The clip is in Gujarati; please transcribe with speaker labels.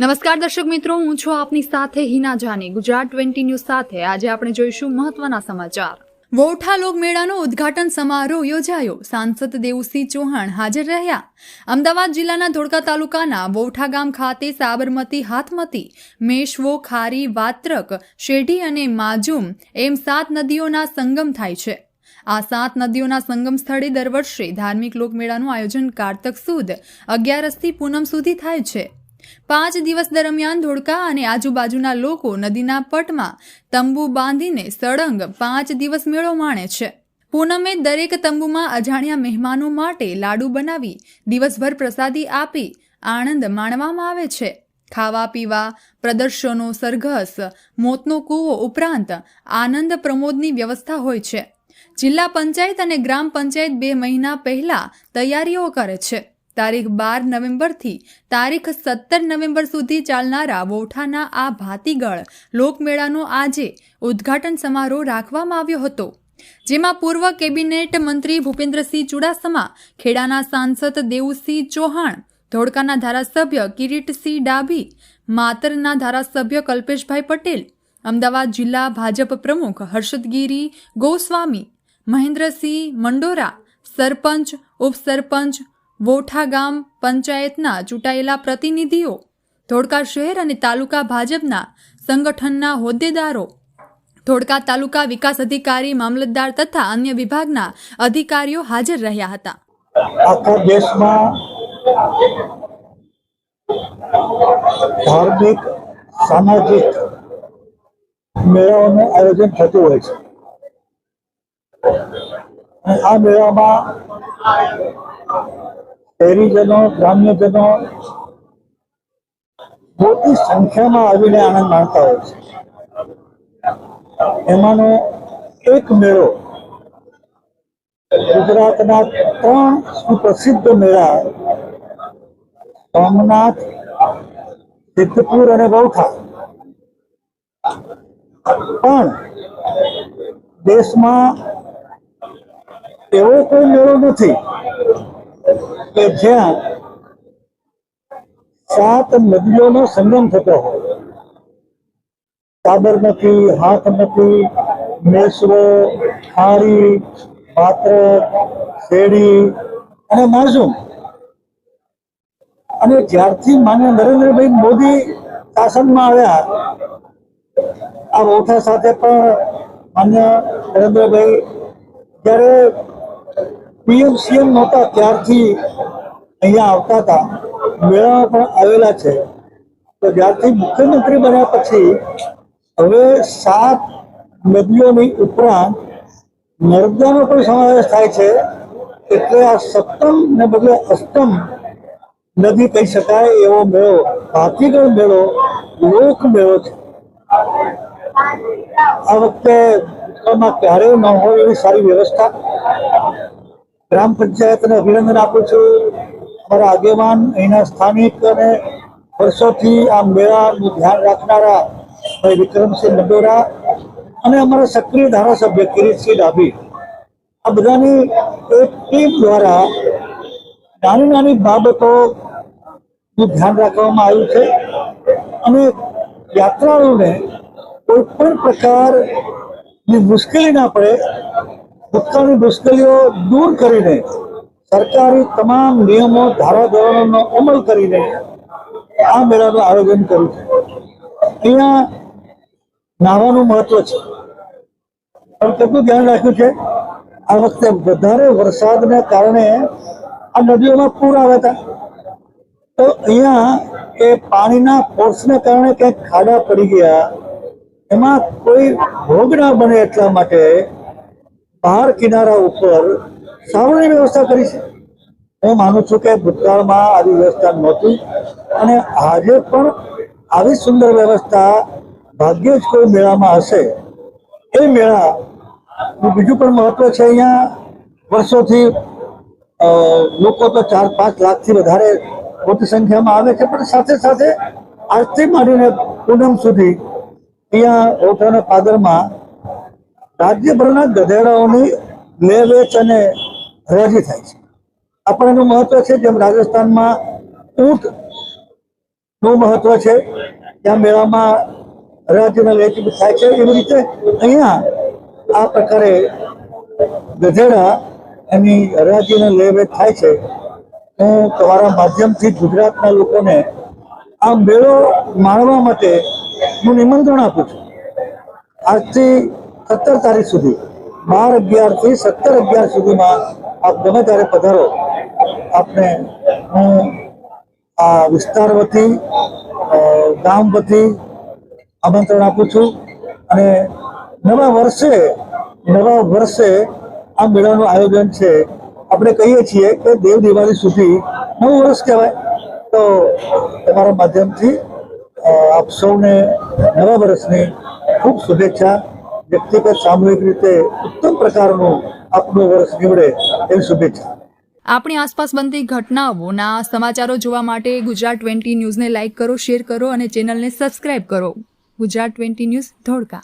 Speaker 1: નમસ્કાર દર્શક મિત્રો, હું છું આપની સાથે હિના જાની. ગુજરાત ટ્વેન્ટી ન્યૂઝ સાથે આજે આપણે જોઈશું મહત્વના સમાચાર. વોઠા લોકમેળાનો ઉદ્ઘાટન સમારોહ યોજાયો. સાંસદ દેવુસિંહ ચૌહાણ હાજર રહ્યા. અમદાવાદ જિલ્લાના ધોળકા તાલુકાના વોઠા ગામ ખાતે સાબરમતી હાથમતી, મેશવો, ખારી, વાત્રક, શેઢી અને માજુમ એમ સાત નદીઓના સંગમ થાય છે. આ સાત નદીઓના સંગમ સ્થળે દર વર્ષે ધાર્મિક લોકમેળાનું આયોજન કારતક સુદ અગિયારસથી પૂનમ સુધી થાય છે. પાંચ દિવસ દરમિયાન ધોળકા અને આજુબાજુના લોકો નદીના પટમાં તંબુ બાંધીને સળંગ પાંચ દિવસ મેળો માણે છે. પૂનમે દરેક તંબુમાં અજાણ્યા મહેમાનો માટે લાડુ બનાવી દિવસભર પ્રસાદી આપી આનંદ માણવામાં આવે છે. ખાવા, પીવા, પ્રદર્શનો, સરઘસ, મોતનો કૂવો ઉપરાંત આનંદ પ્રમોદની વ્યવસ્થા હોય છે. જિલ્લા પંચાયત અને ગ્રામ પંચાયત બે મહિના પહેલા તૈયારીઓ કરે છે. તારીખ બાર નવેમ્બરથી તારીખ સત્તર નવેમ્બર સુધી ચાલનારા વોઠાના આ ભાતીગળ લોકમેળાનો આજે ઉદ્ઘાટન સમારોહ રાખવામાં આવ્યો હતો. જેમાં પૂર્વ કેબિનેટ મંત્રી ભૂપેન્દ્રસિંહ ચુડાસમા, ખેડાના સાંસદ દેવુસિંહ ચૌહાણ, ધોળકાના ધારાસભ્ય કિરીટસિંહ ડાભી, માતરના ધારાસભ્ય કલ્પેશભાઈ પટેલ, અમદાવાદ જિલ્લા ભાજપ પ્રમુખ હર્ષદગીરી ગોસ્વામી, મહેન્દ્રસિંહ મંડોરા, સરપંચ, ઉપસરપંચ વોઠા ગામ પંચાયતના ચૂંટાયેલા પ્રતિનિધિઓ, ધોળકા શહેર અને તાલુકા ભાજપના સંગઠનના હોદ્દેદારો, ધોળકા તાલુકા વિકાસ અધિકારી, મામલતદાર તથા અન્ય વિભાગના અધિકારીઓ હાજર રહ્યા હતા.
Speaker 2: ધાર્મિક, સામાજિક મેળાઓનું આયોજન થતું હોય છે. આ મેળામાં શહેરીજનો, ગ્રામ્યજનો મોટી સંખ્યામાં આવીને આનંદ માણતા હોય છે. એમાંનો એક મેળો ગુજરાતના ત્રણ સુપ્રસિદ્ધ મેળા સોમનાથ, સિદ્ધપુર અને બૌઠા પણ દેશમાં એવો કોઈ મેળો નથી કે જ્યાં સાત નદીઓનો સંગમ થતો હોય. સાબરમતી, હાથમતી, મેસરો, ખારી, પાત્ર શેરડી અને માઝુમ. અને જ્યારથી માન્ય નરેન્દ્રભાઈ મોદી શાસનમાં આવ્યા, આ ઓઠા સાથે પણ માન્ય નરેન્દ્રભાઈ જ્યારે પીએમ સીએમ નહોતા ત્યારથી અહીંયા આવતા હતા. મેળામાં પણ આવેલા છે. તો જ્યારથી મુખ્યમંત્રી બન્યા પછી હવે સાત નદીઓની ઉપરાંત નર્મદાનો પણ સમાવેશ થાય છે. એટલે આ સપ્તમ ને બદલે અષ્ટમ નદી કહી શકાય એવો મેળો, ભાતીગળ મેળો, લોક મેળો છે. આ વખતે ક્યારેય ન હોય એવી સારી વ્યવસ્થા. ગ્રામ પંચાયતને અભિનંદન આપું છું. અમારા આગેવાન અહીંના સ્થાનિક અને વર્ષોથી આ મેળાનું ધ્યાન રાખનારા ભાઈ વિક્રમસિંહ મંડોરા અને અમારા સક્રિય ધારાસભ્ય કિરીટસિંહ ડાભી. આ બધાની એક ટીમ દ્વારા નાની નાની બાબતોનું ધ્યાન રાખવામાં આવ્યું છે અને યાત્રાળુઓને કોઈ પણ પ્રકારની મુશ્કેલી ના પડે ભૂતકાળની મુશ્કેલીઓ દૂર કરીને સરકારી તમામ નિયમો, ધારાધોરણોનો અમલ કરીને આ મેળાનું આયોજન કર્યું છે. અહીંયા નાહવાનું મહત્વ છે. પણ કેટલું ધ્યાન રાખ્યું છે? આ વખતે વધારે વરસાદને કારણે આ નદીઓમાં પૂર આવ્યા હતા તો અહીંયા એ પાણીના ફોર્સને કારણે કંઈક ખાડા પડી ગયા. એમાં કોઈ ભોગ ના બને એટલા માટે બહાર કિનારા ઉપર સાવરણી વ્યવસ્થા કરી છે. હું માનું છું કે ભૂતકાળમાં આવી વ્યવસ્થા નહોતી અને આજે પણ આવી સુંદર વ્યવસ્થા ભાગ્યે જ કોઈ મેળામાં હશે. એ મેળા બીજું પણ મહત્વ છે અહીંયા વર્ષોથી લોકો તો ચાર પાંચ લાખથી વધારે મોટી સંખ્યામાં આવે છે, પણ સાથે સાથે આજથી માંડીને પૂનમ સુધી અહીંયા ઓઠાના પાદરમાં રાજ્યભરના ગધેડાઓની લે વેચ અને હરાજી થાય છે. આપણે એનું મહત્વ છે જેમ રાજસ્થાનમાં ઊંટનું મહત્વ છે, ત્યાં મેળામાં રાજ્યના વેચી થાય છે. એવી રીતે અહીંયા આ પ્રકારે ગધેડા એની હરાજીને લે વેચ થાય છે. હું તમારા માધ્યમથી ગુજરાતના લોકોને આ મેળો માણવા માટે હું નિમંત્રણ આપું છું. આજથી સત્તર તારીખ સુધી, બાર અગિયારથી સત્તર અગિયાર સુધીમાં આપ ગમે ત્યારે પધારો. આપને હું આ વિસ્તાર વતી ગામ વતી આમંત્રણ આપું છું અને નવા વર્ષે નવા વર્ષે આ મેળાનું આયોજન છે. આપણે કહીએ છીએ કે દેવ દિવાળી સુધી નવું વર્ષ કહેવાય. તો તમારા માધ્યમથી આપ સૌને નવા વર્ષની ખૂબ શુભેચ્છા વ્યક્તિગત સામૂહિક રીતે ઉત્તમ પ્રકારનું આપનું વર્ષ નીવડે એવી શુભેચ્છા.
Speaker 1: આપણી આસપાસ બનતી ઘટનાઓના સમાચારો જોવા માટે ગુજરાત ટ્વેન્ટી ન્યૂઝને લાઇક કરો, શેર કરો અને ચેનલને સબસ્ક્રાઇબ કરો. Gujarat twenty news Dholka.